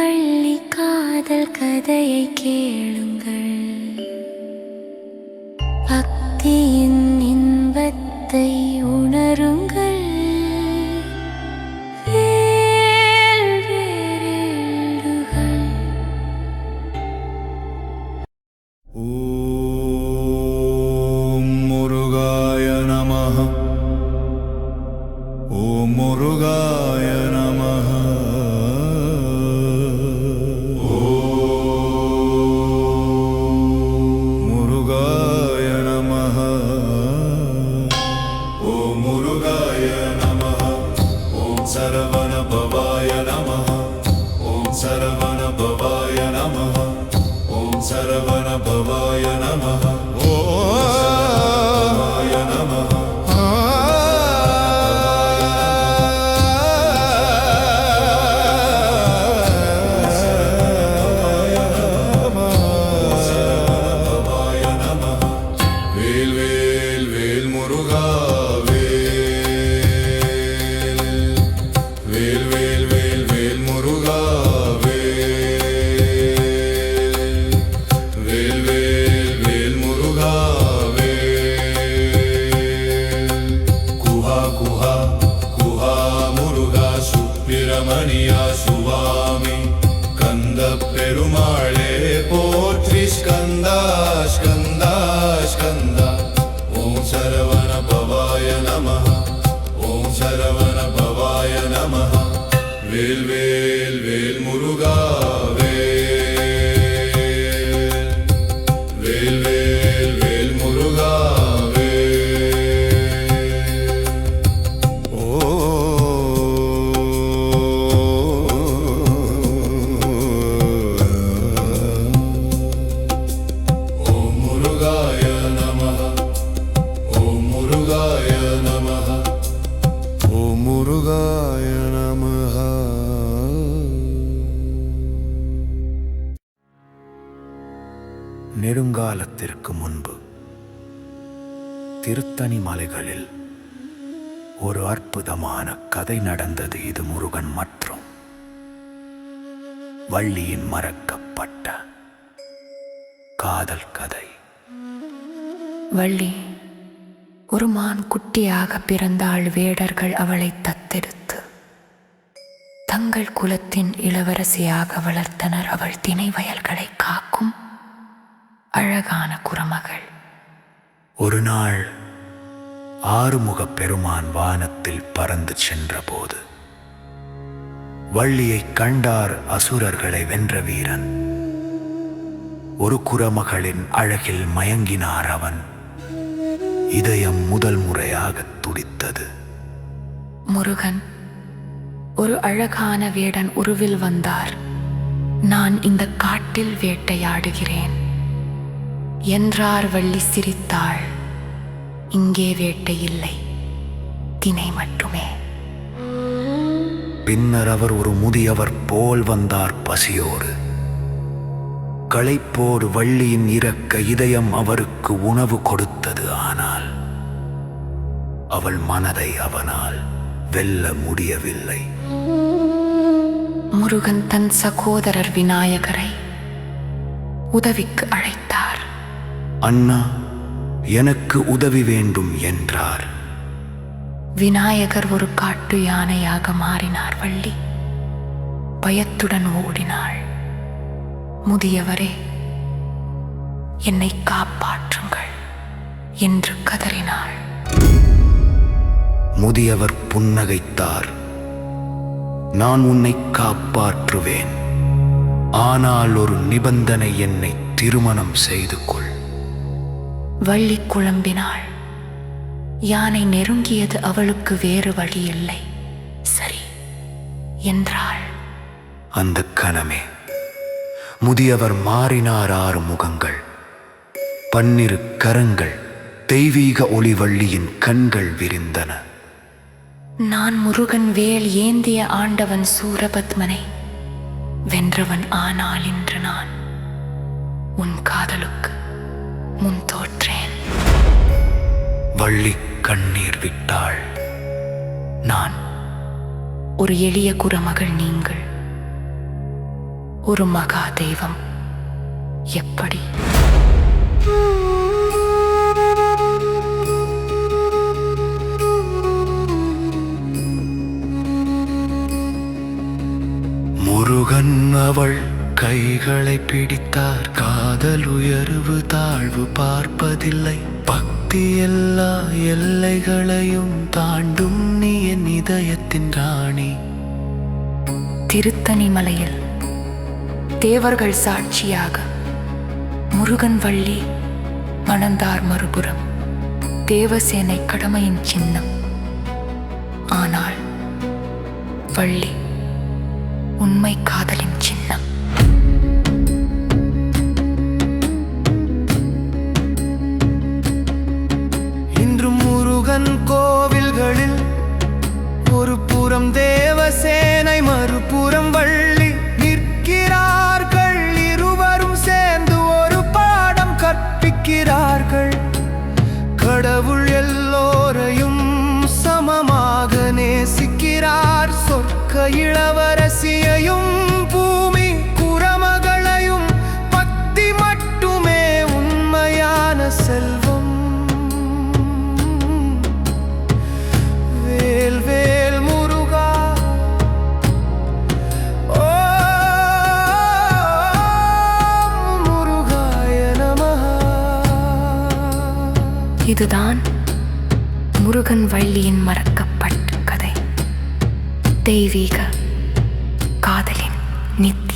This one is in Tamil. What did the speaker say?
வள்ளி காதல் கதையை கேளுங்கள். பக்தியின் இன்பத்தை boy. நெடுங்காலத்திற்கு முன்பு திருத்தணி மலைகளில் ஒரு அற்புதமான கதை நடந்தது. இது முருகன் மற்றும் வள்ளியின் மறக்கப்பட்ட காதல் கதை. வள்ளி ஒரு மான் குட்டியாக பிறந்தாள். வேடர்கள் அவளை தத்தெடுத்து தங்கள் குலத்தின் இளவரசியாக வளர்த்தனர். அவள் திணை வயல்களை கா அழகான குரமகள். ஒரு நாள் ஆறுமுகப் பெருமான் வானத்தில் பறந்து சென்றபோது வள்ளியைக் கண்டார் அசுரர்களை வென்ற வீரன். ஒரு குரமகளின் அழகில் மயங்கினார் அவன். இதயம் முதல் முறையாகத் துடித்தது. முருகன் ஒரு அழகான வேடன் உருவில் வந்தார். நான் இந்த காட்டில் வேட்டையாடுகிறேன். என்றார் வள்ளி சிரித்தாள். இங்கே வேட்டை இல்லை. தினை மட்டுமே. பின்னர் அவர் ஒரு முதியவர் போல் வந்தார் பசியோடு. களைப்போடு வள்ளியின் இறக்க இதயம் அவருக்கு உணவு கொடுத்தது ஆனால் அவள் மனதை அவனால் வெல்ல முடியவில்லை. முருகன் தன் சகோதரர் விநாயகரை உதவிக்கு அழைத்தார். அண்ணா எனக்கு உதவி வேண்டும் என்றார். விநாயகர் ஒரு காட்டு யானையாக மாறினார் வள்ளி. பயத்துடன் ஓடினாள். முதியவரே என்னை காப்பாற்றுங்கள் என்று கதறினாள். முதியவர் புன்னகைத்தார். நான் உன்னை காப்பாற்றுவேன். ஆனால் ஒரு நிபந்தனை என்னை திருமணம் செய்து கொள். வள்ளி குழம்பினாள் யானை நெருங்கியது அவளுக்கு வேறு வழி இல்லை சரி என்றாள். அந்த கணமே முதியவர் மாறினார் ஆறு முகங்கள். பன்னிரு கரங்கள் தெய்வீக ஒளிவள்ளியின் கண்கள் விரிந்தன. நான் முருகன் வேல் ஏந்திய ஆண்டவன் சூரபத்மனை வென்றவன் ஆனால் இன்று நான். உன் காதலுக்கு வள்ளி கண்ணீர் விட்டாள். நான். ஒரு எளிய குறமகள் நீங்கள். ஒரு மகா தெய்வம். எப்படி? முருகன் அவள் கைகளை பிடித்தார். காதல் உயர்வு தாழ்வு பார்ப்பதில்லை. பக்தி எல்லா எல்லைகளையும் தாண்டும் நீ என் இதயத்தின் ராணி. திருத்தணி மலையில் தேவர்கள் சாட்சியாக முருகன் வள்ளி மணந்தார் மறுபுறம் தேவசேனை கடமையின் சின்னம். ஆனால் வள்ளி உண்மை காதலின் புறம் தேவசேனை மறுபுறம் வள்ளி நிற்கிறார்கள். இருவரும் சேர்ந்து ஒரு பாடம் கற்பிக்கிறார்கள். கடவுள் எல்லோரையும் சமமாக நேசிக்கிறார். சொற்க இளவரசியையும் பூமி குரமகளையும் பக்தி மட்டுமே உண்மையான செல்வம். இதுதான் முருகன் வள்ளியின் மறக்கப்பட்ட கதை. தெய்வீக காதலின் நித்த